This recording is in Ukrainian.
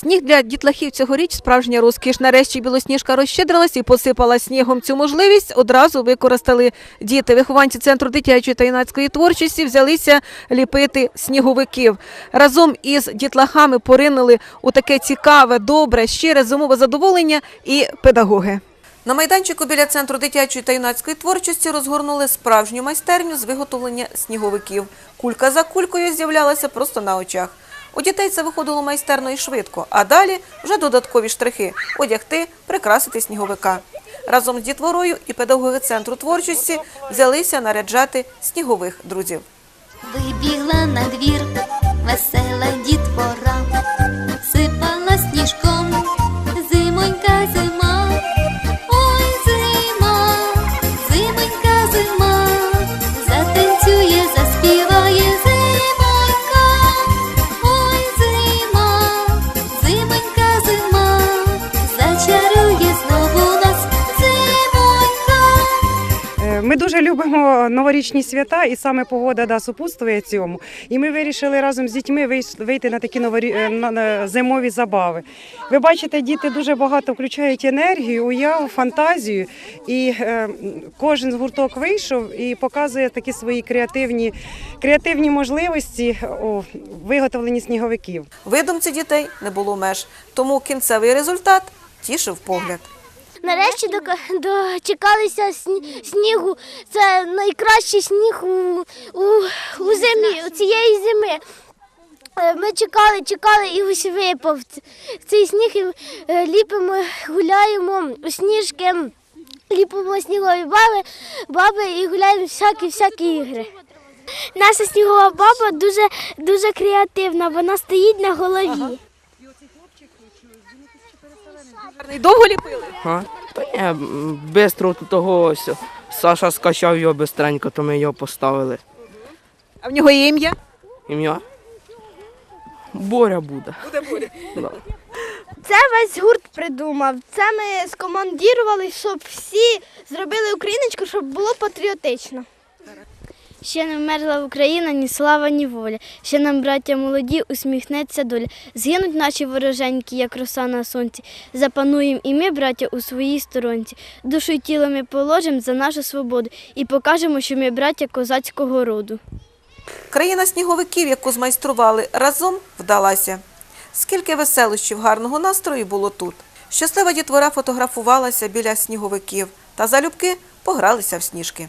Сніг для дітлахів цьогоріч справжня розкіш. Нарешті білосніжка розщедрилась і посипала снігом. Цю можливість одразу використали діти. Вихованці центру дитячої та юнацької творчості взялися ліпити сніговиків. Разом із дітлахами поринули у таке цікаве, добре, щире зимове задоволення і педагоги. На майданчику біля центру дитячої та юнацької творчості розгорнули справжню майстерню з виготовлення сніговиків. Кулька за кулькою з'являлася просто на очах. У дітей це виходило майстерно і швидко, а далі вже додаткові штрихи – одягти, прикрасити сніговика. Разом з дітворою і педагоги центру творчості взялися наряджати снігових друзів. Вибігла на двір, весела дітвора, Ми дуже любимо новорічні свята, і саме погода да, супутствує цьому. І ми вирішили разом з дітьми вийти на такі новорі... е, на зимові забави. Ви бачите, діти дуже багато включають енергію, уяву, фантазію. І е, кожен з гурток вийшов і показує такі свої креативні, креативні можливості у виготовленні сніговиків. Видумці дітей не було меж, тому кінцевий результат тішив погляд. Нарешті дочекалися снігу. Це найкращий сніг у, у, у зимі, у цієї зими. Е, Ми чекали, чекали і ось випав цей сніг. І е, ліпимо, гуляємо у сніжки, ліпимо снігові баби, баби і гуляємо всякі всякі ігри. Наша снігова баба дуже, дуже креативна, вона стоїть на голові. Довго ліпили? А? Та ні, м, бистро тут того ось. Саша скачав його бистренько, то ми його поставили. А в нього є ім'я? Ім'я? Боря буде. Да. Це весь гурт придумав. Це ми скомандірували, щоб всі зробили україночку, щоб було патріотично. Ще не вмерла Україна, ні слава, ні воля. Ще нам, браття молоді, усміхнеться доля. Згинуть наші вороженьки, як роса на сонці. Запануємо і ми, браття, у своїй сторонці. Душу й тіло ми положимо за нашу свободу і покажемо, що ми браття козацького роду. Країна сніговиків, яку змайстрували разом, вдалася. Скільки веселощів, гарного настрою було тут. Щаслива дітвора фотографувалася біля сніговиків та залюбки погралися в сніжки.